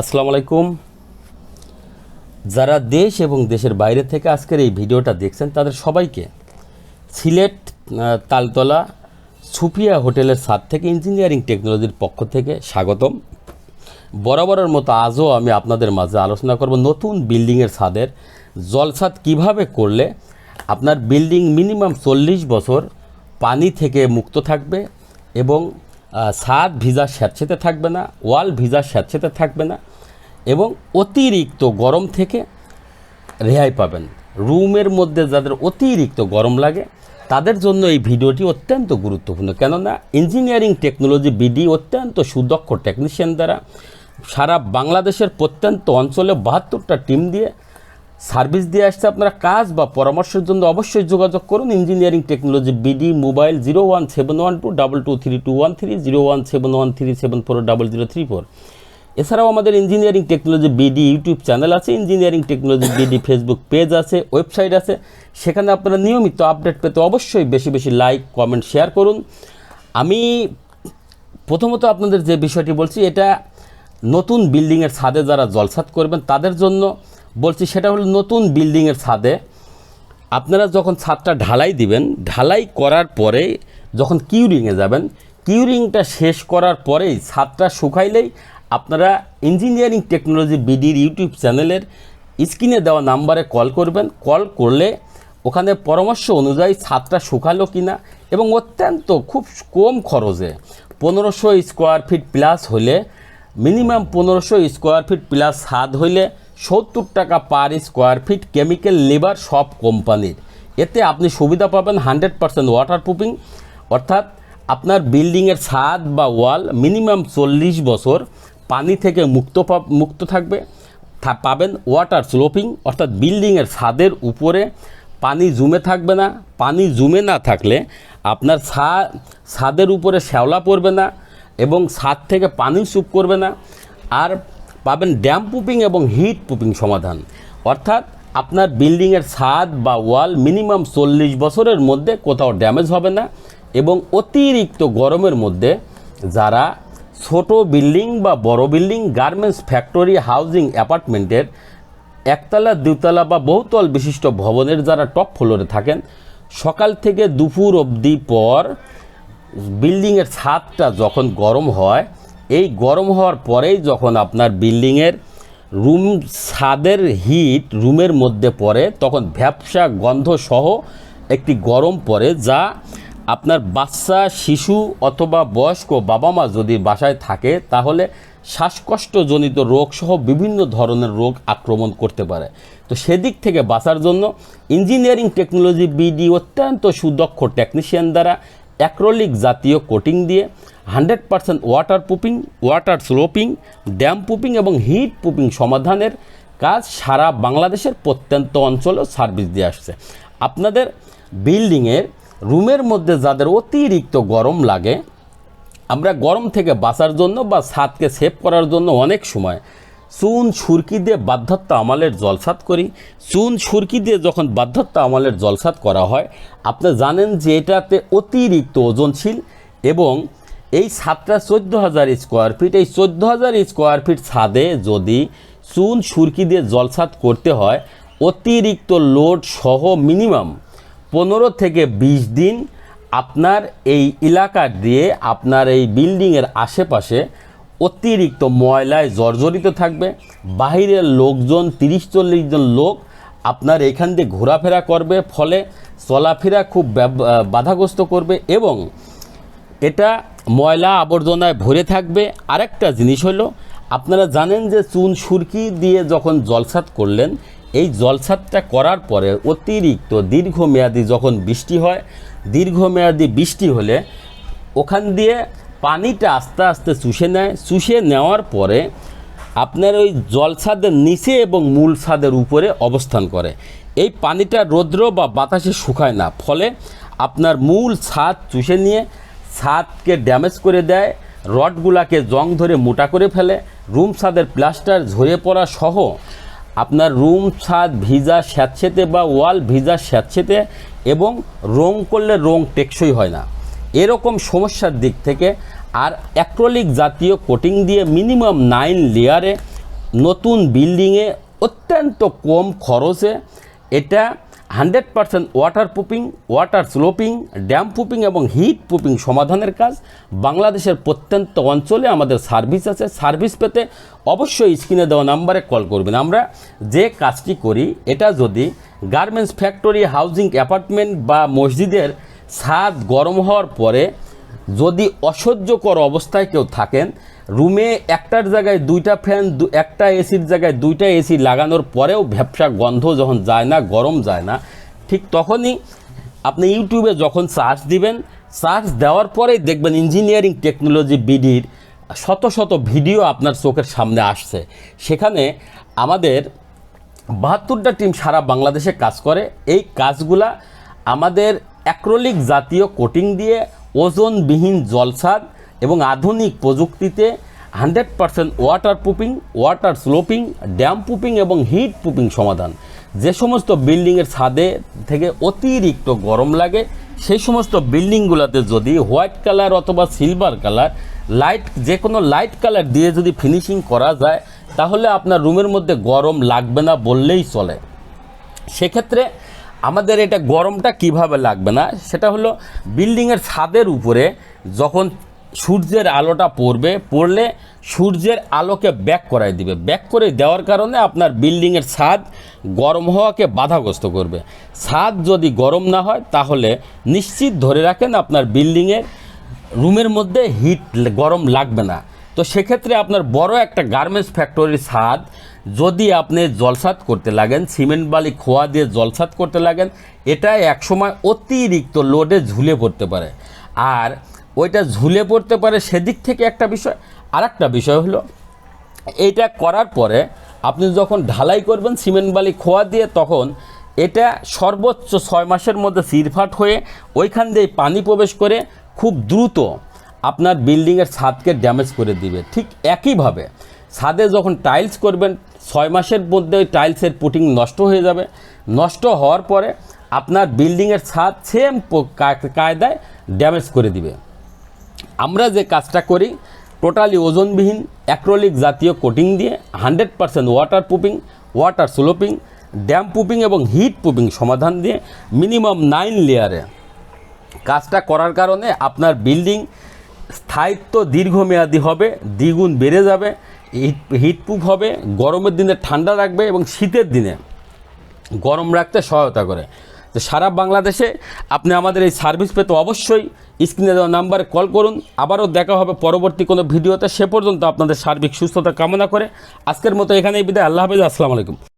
আসসালামু আলাইকুম। যারা দেশ এবং দেশের বাইরে থেকে আজকের এই ভিডিওটা দেখছেন, তাদের সবাইকে সিলেট তালতলা সুফিয়া হোটেলের ছাদ থেকে ইঞ্জিনিয়ারিং টেকনোলজির পক্ষ থেকে স্বাগতম। বরাবরের মতো আজও আমি আপনাদের মাঝে আলোচনা করব নতুন বিল্ডিংয়ের ছাদের জলছাদ কীভাবে করলে আপনার বিল্ডিং মিনিমাম চল্লিশ বছর পানি থেকে মুক্ত থাকবে এবং ছাদ ভিজা স্যাঁতসেঁতে থাকবে না, ওয়াল ভিজা স্যাঁতসেঁতে থাকবে না এবং অতিরিক্ত গরম থেকে রেহাই পাবেন। রুমের মধ্যে যাদের অতিরিক্ত গরম লাগে, তাদের জন্য এই ভিডিওটি অত্যন্ত গুরুত্বপূর্ণ। কেননা ইঞ্জিনিয়ারিং টেকনোলজি বিডি অত্যন্ত সুদক্ষ টেকনিশিয়ান দ্বারা সারা বাংলাদেশের প্রত্যন্ত অঞ্চলে বাহাত্তরটা টিম দিয়ে সার্ভিস দিয়ে আসছে আপনারা কাজ বা পরামর্শের জন্য অবশ্যই যোগাযোগ করুন। Engineering technology BD, mobile zero one seven one two double two three two one three, zero one seven one three seven four, double zero three four. এছাড়াও আমাদের engineering technology BD YouTube channel আছে। Engineering technology BD Facebook page আছে, website আছে। সেখানে আপনারা নিয়মিত update পেতে অবশ্যই বেশি বেশি লাইক, কমেন্ট, শেয়ার করুন। আমি প্রথমত আপনাদের যে বিষয়টি বলছি, এটা নতুন বিল্ডিংয়ের ছাদে যারা জলসাদ করবেন, তাদের জন্য বলছি সেটা হলো নতুন বিল্ডিংয়ের ছাদে। আপনারা যখন ছাদটা ঢালাই দিবেন, ঢালাই করার পরে যখন কিউরিংয়ে যাবেন কিউরিংটা শেষ করার পরেই ছাদটা শুকাইলেই আপনারা ইঞ্জিনিয়ারিং টেকনোলজি বিডির ইউটিউব চ্যানেলের স্ক্রিনে দেওয়া নাম্বারে কল করবেন। কল করলে ওখানে পরামর্শ অনুযায়ী ছাদটা শুকালো কিনা এবং অত্যন্ত খুব কম খরচে পনেরোশো স্কোয়ার ফিট প্লাস হলে মিনিমাম পনেরোশো স্কোয়ার ফিট প্লাস ছাদ হইলে সত্তর টাকা per square feet chemical labour সব কোম্পানির এতে আপনি সুবিধা পাবেন হান্ড্রেড পার্সেন্ট ওয়াটার প্রুফিং অর্থাৎ আপনার বিল্ডিংয়ের ছাদ বা ওয়াল মিনিমাম চল্লিশ বছর পানি থেকে মুক্ত মুক্ত থাকবে। পাবেন ওয়াটার স্লোপিং অর্থাৎ বিল্ডিংয়ের ছাদের উপরে পানি জমে থাকবে না। পানি জমে না থাকলে আপনার ছা, ছাদের উপরে শ্যাওলা পড়বে না এবং ছাদ থেকে পানি সুপ করবে না। আর পাবেন ড্যাম পুপিং এবং হিট পুপিং সমাধান। অর্থাৎ আপনার বিল্ডিংয়ের ছাদ বা ওয়াল মিনিমাম চল্লিশ বছরের মধ্যে কোথাও ড্যামেজ হবে না এবং অতিরিক্ত গরমের মধ্যে যারা ছোট বিল্ডিং বা বড় বিল্ডিং, গার্মেন্টস ফ্যাক্টরি, হাউজিং অ্যাপার্টমেন্টের একতলা, দুতলা বা বহুতল বিশিষ্ট ভবনের যারা টপ ফ্লোরে থাকেন, সকাল থেকে দুপুর অবধি পর বিল্ডিংয়ের ছাদটা যখন গরম হয় এই গরম হওয়ার পরেই যখন আপনার বিল্ডিংয়ের রুম ছাদের হিট রুমের মধ্যে পড়ে, তখন ভ্যাপসা গন্ধ সহ একটি গরম পড়ে যা আপনার বাচ্চা, শিশু অথবা বয়স্ক বাবা মা যদি বাসায় থাকে, তাহলে শ্বাসকষ্টজনিত রোগ সহ বিভিন্ন ধরনের রোগ আক্রমণ করতে পারে। তো সেদিক থেকে বাঁচার জন্য ইঞ্জিনিয়ারিং টেকনোলজি বিডি অত্যন্ত সুদক্ষ টেকনিশিয়ান দ্বারা অ্যাক্রোলিক জাতীয় কোটিং দিয়ে hundred percent waterproofing water sloping, damp পুপিং এবং হিট পুপিং সমাধানের কাজ সারা বাংলাদেশের প্রত্যন্ত অঞ্চলেও সার্ভিস দিয়ে আসছে। আপনাদের বিল্ডিংয়ের রুমের মধ্যে যাদের অতিরিক্ত গরম লাগে, আমরা গরম থেকে বাঁচার জন্য বা ছাদকে সেভ করার জন্য অনেক সময় চুন, সুরকি দিয়ে বাধ্যত্ব আমলের জলসাত করি। চুন, সুরকি দিয়ে যখন বাধ্যত্ব আমলের জলসাত করা হয়, আপনি জানেন যে এটাতে অতিরিক্ত ওজনশীল এবং এই ছাদটা চোদ্দ হাজার স্কোয়ার ফিট এই চোদ্দ হাজার স্কোয়ার ফিট ছাদে যদি চুন, সুরকি দিয়ে জলসাত করতে হয়, অতিরিক্ত লোড সহ মিনিমাম পনেরো থেকে বিশ দিন আপনার এই এলাকা দিয়ে আপনার এই বিল্ডিংয়ের আশেপাশে অতিরিক্ত ময়লায় জর্জরিত থাকবে। বাহিরের লোকজন, তিরিশ চল্লিশ জন লোক আপনার এখান দিয়ে ঘোরাফেরা করবে, ফলে চলাফেরা খুব বাধাগ্রস্ত করবে এবং এটা ময়লা আবর্জনায় ভরে থাকবে। আরেকটা জিনিস হলো, আপনারা জানেন যে চুন সুরকি দিয়ে যখন জলসাত করলেন, এই জলসাতটা করার পরে অতিরিক্ত দীর্ঘমেয়াদী যখন বৃষ্টি হয়, দীর্ঘমেয়াদী বৃষ্টি হলে ওখান দিয়ে পানিটা আস্তে আস্তে চুষে নেয়। চুষে নেওয়ার পরে আপনার ওই জলছাদের নিচে এবং মূল ছাদের উপরে অবস্থান করে। এই পানিটা রৌদ্র বা বাতাসে শুকায় না। ফলে আপনার মূল ছাদ চুষে নিয়ে ছাদকে ড্যামেজ করে দেয়, রডগুলাকে জং ধরে মোটা করে ফেলে, রুম ছাদের প্লাস্টার ঝরে পড়া সহ। আপনার রুম ছাদ ভিজা স্যাঁতসেতে বা ওয়াল ভিজা স্যাঁতসেতে এবং রং করলে রং টেকসই হয় না। এরকম সমস্যার দিক থেকে আর অ্যাক্রোলিক জাতীয় কোটিং দিয়ে মিনিমাম নাইন লেয়ারে নতুন বিল্ডিংয়ে অত্যন্ত কম খরচে এটা hundred percent water proofing water sloping, damp proofing এবং হিট প্রুফিং সমাধানের কাজ। বাংলাদেশের প্রত্যন্ত অঞ্চলে আমাদের সার্ভিস আছে। সার্ভিস পেতে অবশ্যই স্ক্রিনে দেওয়া নাম্বারে কল করবেন। আমরা যে কাজটি করি, এটা যদি গার্মেন্টস ফ্যাক্টরি, হাউজিং অ্যাপার্টমেন্ট বা মসজিদের ছাদ গরম হওয়ার পরে যদি অসহ্যকর অবস্থায় কেউ থাকেন, রুমে একটার জায়গায় দুইটা ফ্যান একটা এসির জায়গায় দুইটা এসি লাগানোর পরেও ভ্যাপসা গন্ধ যখন যায় না, গরম যায় না, ঠিক তখনই আপনি ইউটিউবে যখন সার্চ দিবেন সার্চ দেওয়ার পরেই দেখবেন ইঞ্জিনিয়ারিং টেকনোলজি বিডির শত শত ভিডিও আপনার চোখের সামনে আসছে। সেখানে আমাদের বাহাত্তরটা টিম সারা বাংলাদেশে কাজ করে। এই কাজগুলা আমাদের অ্যাক্রোলিক জাতীয় কোটিং দিয়ে ওজনবিহীন জলসাদ এবং আধুনিক প্রযুক্তিতে hundred percent water proofing water sloping, damp proofing এবং হিট প্রুফিং সমাধান। যে সমস্ত বিল্ডিংয়ের ছাদে থেকে অতিরিক্ত গরম লাগে, সেই সমস্ত বিল্ডিংগুলোতে যদি হোয়াইট কালার অথবা সিলভার কালার, লাইট, যে কোনো লাইট কালার দিয়ে যদি ফিনিশিং করা যায়, তাহলে আপনার রুমের মধ্যে গরম লাগবে না বললেই চলে। সেক্ষেত্রে আমাদের এটা গরমটা কীভাবে লাগবে না? সেটা হলো বিল্ডিংয়ের ছাদের উপরে যখন সূর্যের আলোটা পড়বে, পড়লে সূর্যের আলোকে ব্যাক করাই দিবে। ব্যাক করে দেওয়ার কারণে আপনার বিল্ডিংয়ের ছাদ গরম হওয়াকে বাধাগ্রস্ত করবে। ছাদ যদি গরম না হয়, তাহলে নিশ্চিত ধরে রাখেন আপনার বিল্ডিংয়ের রুমের মধ্যে হিট গরম লাগবে না। তো সেক্ষেত্রে আপনার বড় একটা গার্মেন্টস ফ্যাক্টরির ছাদ যদি আপনি জলসাত করতে লাগেন, সিমেন্ট বালি খোয়া দিয়ে জলসাত করতে লাগেন এটা একসময় অতিরিক্ত লোডে ঝুলে পড়তে পারে। আর ওইটা ঝুলে পড়তে পারে সেদিক থেকে একটা বিষয়। আর একটা বিষয় হলো, এইটা করার পরে আপনি যখন ঢালাই করবেন সিমেন্ট বালি খোয়া দিয়ে, তখন এটা সর্বোচ্চ ছয় মাসের মধ্যে সিরফাট হয়ে ওইখান দিয়ে পানি প্রবেশ করে খুব দ্রুত আপনার বিল্ডিংয়ের ছাদকে ড্যামেজ করে দিবে। ঠিক একইভাবে ছাদে যখন টাইলস করবেন ছয় মাসের মধ্যে ওই টাইলসের পুটিং নষ্ট হয়ে যাবে। নষ্ট হওয়ার পরে আপনার বিল্ডিংয়ের ছাদ সেম কায়দায় ড্যামেজ করে দিবে। আমরা যে কাজটা করি টোটালি ওজনবিহীন অ্যাক্রোলিক জাতীয় কোটিং দিয়ে hundred percent water proofing water sloping damp proofing এবং হিট প্রুফিং সমাধান দিয়ে মিনিমাম নাইন লেয়ারে কাজটা করার কারণে আপনার বিল্ডিং স্থায়িত্ব দীর্ঘমেয়াদী হবে, দ্বিগুণ বেড়ে যাবে। হিট, হিটপ্রুফ হবে, গরমের দিনে ঠান্ডা রাখবে এবং শীতের দিনে গরম রাখতে সহায়তা করে। তো সারা বাংলাদেশে আপনি আমাদের এই সার্ভিস পেতে অবশ্যই স্ক্রিনে দেওয়া নাম্বারে কল করুন। আবারও দেখা হবে পরবর্তী কোনো ভিডিওতে। সে পর্যন্ত আপনাদের সার্বিক সুস্থতা কামনা করে। আজকের মতো এখানেই বিদায়। আল্লাহ হাফিজ। আসসালামু আলাইকুম।